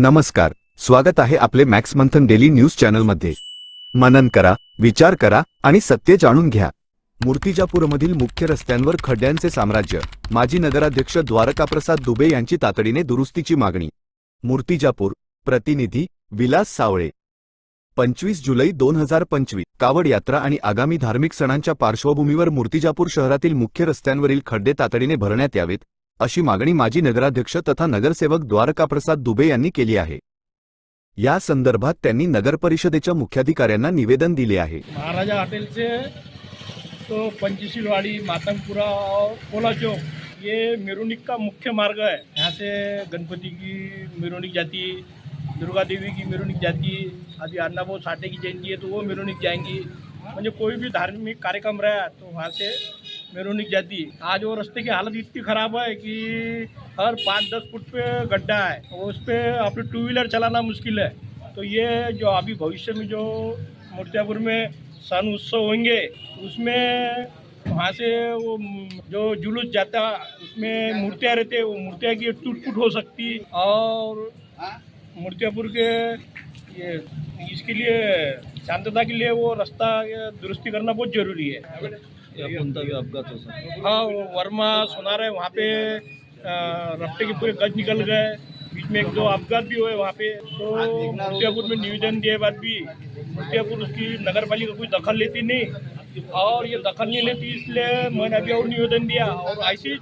नमस्कार स्वागत आहे आपले मॅक्स मंथन डेली न्यूज चॅनलमध्ये. मनन करा विचार करा आणि सत्य जाणून घ्या. मूर्तिजापूरमधील मुख्य रस्त्यांवर खड्ड्यांचे साम्राज्य माजी नगराध्यक्ष द्वारकाप्रसाद दुबे यांची तातडीने दुरुस्तीची मागणी. मूर्तिजापूर प्रतिनिधी विलास सावळे. पंचवीस जुलै दोन हजार पंचवीस कावड यात्रा आणि आगामी धार्मिक सणांच्या पार्श्वभूमीवर मूर्तिजापूर शहरातील मुख्य रस्त्यांवरील खड्डे तातडीने भरण्यात यावेत. अशी मागणी माजी नगराध्यक्ष तथा नगरसेवक द्वारकाप्रसाद दुबे यांनी केली आहे. या संदर्भात त्यांनी नगरपरिषदेच्या मुख्याधिकाऱ्यांना निवेदन दिले आहे. महाराजा हॉटेलचे तो पंचशीलवाड़ी मातंगपुरा और कोला चौक ये मिरवणूक का मुख्य मार्ग है. यहाँ से गणपति की मिरवणूक जाती दुर्गा देवी की मिरवणूक जाती अभी अन्नाभाऊ साठे की जयंती है तो वो मिरवणूक जाएंगी। म्हणजे कोई भी धार्मिक कार्यक्रम रहा तो वहाँ से मेरुनिक जाती आज वो रास्ते की हालत इतनी ख़राब है कि हर पाँच दस फुट पे गड्ढा है और उस पर अपने टू व्हीलर चलाना मुश्किल है। तो ये जो अभी भविष्य में जो मूर्तियापुर में सन उत्सव होंगे, उसमें वहाँ से वो जो जुलूस जाता, उसमें मूर्तियाँ रहते, वो मूर्तियाँ की टूट फूट हो सकती और मूर्तियापुर के ये इसके लिए, शांतता के लिए वो रास्ता दुरुस्ती करना बहुत ज़रूरी है। कोणता अपघात हो हाँ वो वर्मा सुना रहे वहाँ पे रास्ते के पूरे गज निकल गए। बीच में एक दो अपघात भी हुए वहाँ पे। तो मुर्तियापुर में निवेदन दिए बाद भी मुर्तियापुर उसकी नगर पालिका कोई दखल लेती नहीं। और ये दखल नहीं लेती इसलिए मैंने अभी और निवेदन दिया। और ऐसी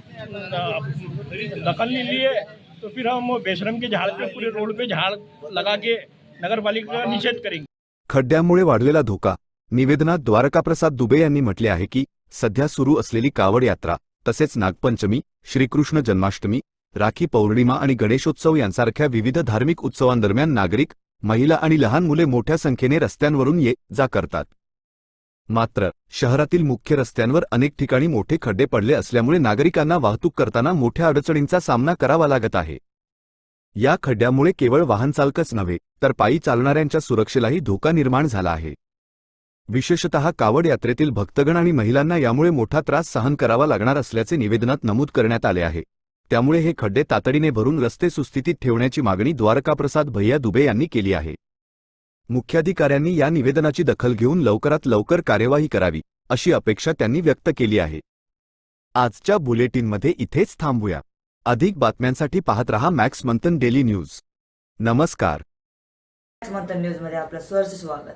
दखल नहीं लिए तो फिर हम बेशरम के झाड़ पे पूरे रोड पे झाड़ लगा के नगर पालिका का निषेध करेंगे। खड्ड्यामुळे वाढलेला धोका. निवेदनात द्वारकाप्रसाद दुबे यांनी म्हटले आहे की सध्या सुरू असलेली कावड यात्रा तसेच नागपंचमी श्रीकृष्ण जन्माष्टमी राखी पौर्णिमा आणि गणेशोत्सव यांसारख्या विविध धार्मिक उत्सवांदरम्यान नागरिक महिला आणि लहान मुले मोठ्या संख्येने रस्त्यांवरून ये जा करतात. मात्र शहरातील मुख्य रस्त्यांवर अनेक ठिकाणी मोठे खड्डे पडले असल्यामुळे नागरिकांना वाहतूक करताना मोठ्या अडचणींचा सामना करावा लागत आहे. या खड्ड्यामुळे केवळ वाहनचालकच नव्हे तर पायी चालणाऱ्यांच्या सुरक्षेलाही धोका निर्माण झाला आहे. विशेषतः कावड यात्रेतील भक्तगण आणि महिलांना यामुळे मोठा त्रास सहन करावा लागणार असल्याचे निवेदनात नमूद करण्यात आले आहे. त्यामुळे हे खड्डे तातडीने भरून रस्ते सुस्थितीत ठेवण्याची मागणी द्वारकाप्रसाद भैया दुबे यांनी केली आहे. मुख्याधिकाऱ्यांनी या निवेदनाची दखल घेऊन लवकरात लवकर कार्यवाही करावी अशी अपेक्षा त्यांनी व्यक्त केली आहे. आजच्या बुलेटिनमध्ये इथेच थांबूया. अधिक बातम्यांसाठी पाहत रहा मॅक्स मंथन डेली न्यूज. नमस्कार. मंथन न्यूजमध्ये आपलं स्वागत.